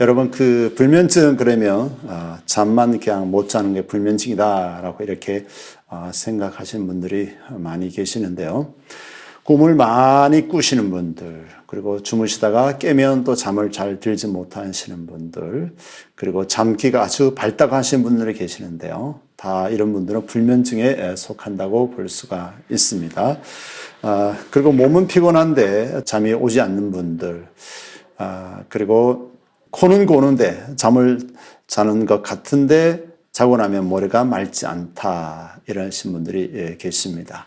여러분 그 불면증 그러면 어, 잠만 그냥 못 자는 게 불면증이다라고 이렇게 어, 생각하시는 분들이 많이 계시는데요. 꿈을 많이 꾸시는 분들, 그리고 주무시다가 깨면 또 잠을 잘 들지 못하시는 분들, 그리고 잠기가 아주 발달하신 분들이 계시는데요. 다 이런 분들은 불면증에 속한다고 볼 수가 있습니다. 아, 그리고 몸은 피곤한데 잠이 오지 않는 분들, 아, 그리고 코는 고는데 잠을 자는 것 같은데 자고 나면 머리가 맑지 않다. 이러신 분들이 예, 계십니다.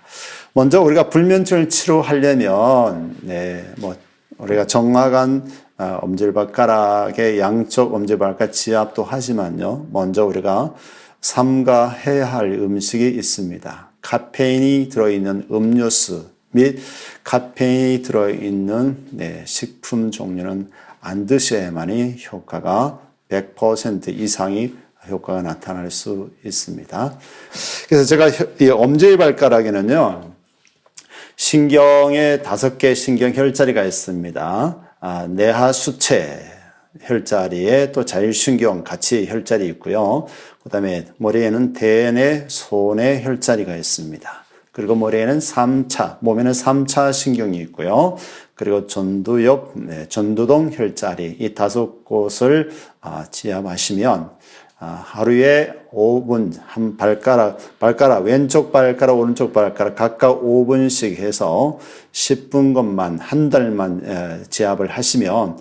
먼저 우리가 불면증을 치료하려면, 네, 뭐, 우리가 정확한 아, 엄지발가락의 양쪽 엄지발가락 지압도 하지만요. 먼저 우리가 삼가해야 할 음식이 있습니다. 카페인이 들어있는 음료수 및 카페인이 들어있는 네, 식품 종류는 안 드셔야만이 효과가 100% 이상이 효과가 나타날 수 있습니다. 그래서 제가 이 엄지발가락에는요, 신경에 다섯 개 신경 혈자리가 있습니다. 아, 내하 수체 혈자리에 또 자율신경 같이 혈자리 있고요. 그 다음에 머리에는 대뇌, 손의 혈자리가 있습니다. 그리고 머리에는 3차, 몸에는 3차 신경이 있고요. 그리고 전두엽, 네, 전두동 혈자리 이 다섯 곳을 아, 지압하시면 아, 하루에 5분 한 발가락 발가락 왼쪽 발가락 오른쪽 발가락 각각 5분씩 해서 10분 것만 한 달만 에, 지압을 하시면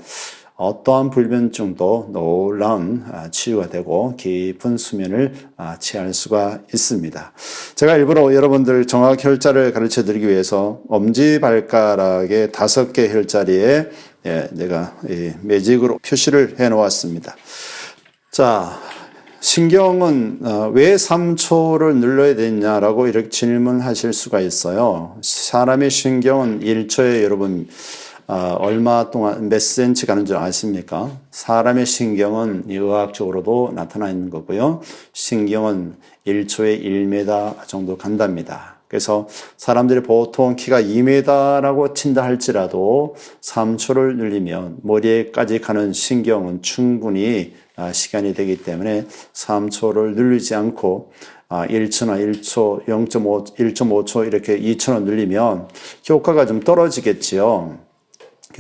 어떠한 불면증도 놀라운 아, 치유가 되고 깊은 수면을 아, 취할 수가 있습니다. 제가 일부러 여러분들 정확 혈자를 가르쳐 드리기 위해서 엄지 발가락의 다섯 개 혈자리에 예, 내가 이 매직으로 표시를 해 놓았습니다. 자, 신경은 어, 왜 3초를 눌러야 되냐라고 이렇게 질문하실 수가 있어요. 사람의 신경은 1초에 여러분 어, 얼마 동안 몇 센치 가는 줄 아십니까? 사람의 신경은 의학적으로도 나타나 있는 거고요. 신경은 1초에 1m 정도 간답니다. 그래서 사람들이 보통 키가 2m라고 친다 할지라도 3초를 늘리면 머리에까지 가는 신경은 충분히 아, 시간이 되기 때문에 3초를 늘리지 않고 1초나 1초, 0.5, 1.5초 이렇게 2초나 늘리면 효과가 좀 떨어지겠지요.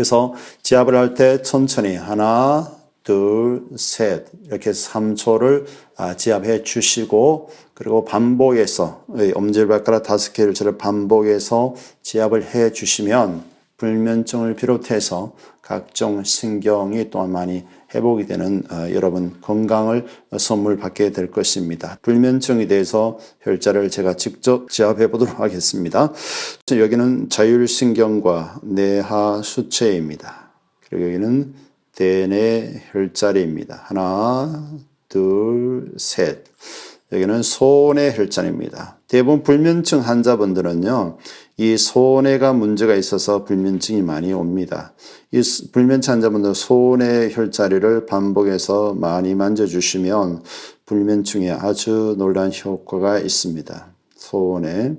그래서 지압을 할 때 천천히 하나, 둘, 셋 이렇게 3초를 아, 지압해 주시고 그리고 반복해서 엄지발가락 다섯 개를 저를 반복해서 지압을 해 주시면 불면증을 비롯해서 각종 신경이 또한 많이 회복이 되는 어, 여러분 건강을 선물 받게 될 것입니다. 불면증에 대해서 혈자를 제가 직접 지압해 보도록 하겠습니다. 여기는 자율신경과 내하 수체입니다. 그리고 여기는 대뇌 혈자리입니다. 하나, 둘, 셋. 여기는 손의 혈자리입니다. 대부분 불면증 환자분들은요, 이 손해가 문제가 있어서 불면증이 많이 옵니다. 이 불면증 환자분들 손의 혈자리를 반복해서 많이 만져주시면 불면증에 아주 놀란 효과가 있습니다. 손에.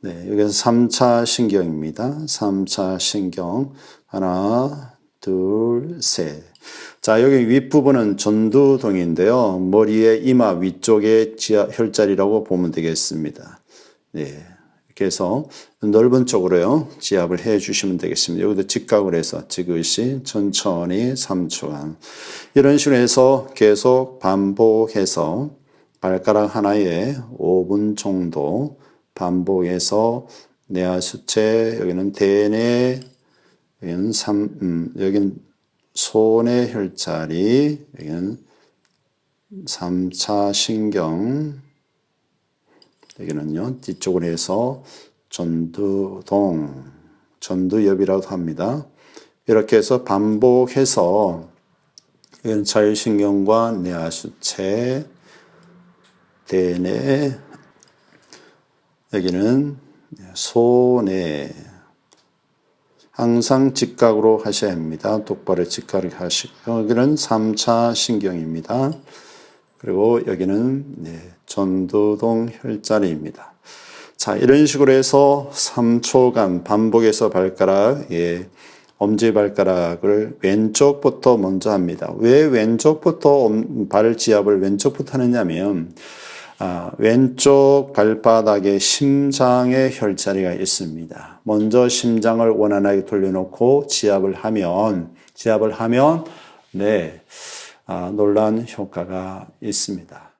네, 여기서 3차 신경입니다. 3차 신경. 하나, 둘, 셋. 자, 여기 윗부분은 전두동인데요. 머리의 이마 위쪽의 지하 혈자리라고 보면 되겠습니다. 네. 이렇게 해서 넓은 쪽으로요. 지압을 해 주시면 되겠습니다. 여기도 직각을 해서 지그시 천천히 3초간. 이런 식으로 해서 계속 반복해서 발가락 하나에 5분 정도 반복해서 내하 수체, 여기는 대뇌, 여기는 삼, 음, 여기는 손의 혈자리, 여기는 3차 신경, 여기는요, 뒤쪽으로 해서 전두동, 전두엽이라고 합니다. 이렇게 해서 반복해서 여기는 자율신경과 뇌하수체, 대뇌, 여기는 소뇌, 항상 직각으로 하셔야 합니다. 똑바로 직각을 하시고 여기는 3차 신경입니다. 그리고 여기는 네, 전두동 혈자리입니다. 자, 이런 식으로 해서 3초간 반복해서 발가락 예, 엄지발가락을 왼쪽부터 먼저 합니다. 왜 왼쪽부터 엄- 발 지압을 왼쪽부터 하느냐면 아, 왼쪽 발바닥에 심장의 혈자리가 있습니다. 먼저 심장을 원활하게 돌려놓고 지압을 하면 지압을 하면 네 아, 놀란 효과가 있습니다.